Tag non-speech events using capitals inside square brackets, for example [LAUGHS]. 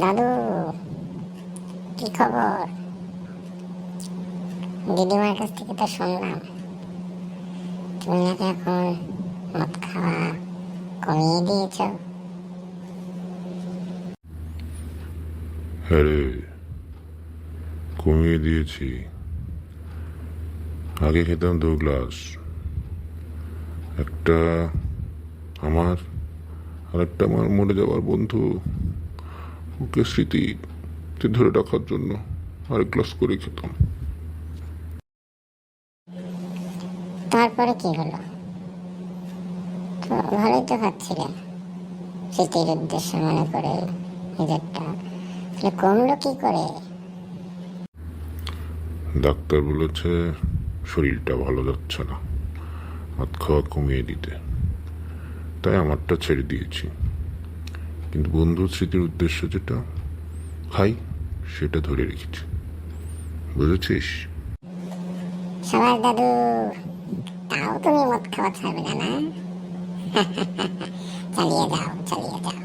দাদু, কি খবর? দিদিমার কাছ থেকে তো শুনলাম। তুমি নাকি এখন মদ খাওয়া কমিয়ে দিয়েছ? হ্যাঁ কমিয়ে দিয়েছি। আগে খেতাম দু গ্লাস। একটা আমার আর একটা আমার মরে যাওয়ার বন্ধু। ওকে স্মৃতিতে ধরে রাখার জন্য আরেক গ্লাস করে খেতাম। তারপরে কি হলো? ভালোই তো খাচ্ছিলে স্মৃতির উদ্দেশ্য মনে করে নিজেরটা। তাহলে কমলো কি করে? ডাক্তার বলেছে শরীরটা ভালো যাচ্ছে না। ভাত খাওয়া কমিয়ে দিতে। তাই আমারটা ছেড়ে দিয়েছি। কিন্তু বন্ধু স্মৃতির উদ্দেশ্য যেটা, হাই, সেটা ধরে রেখেছি। বুঝেছিস? সবার দাদু, তাও তুমি মদ খাওয়া ছাড়বে না? [LAUGHS] চালিয়ে যাও চালিয়ে যাও।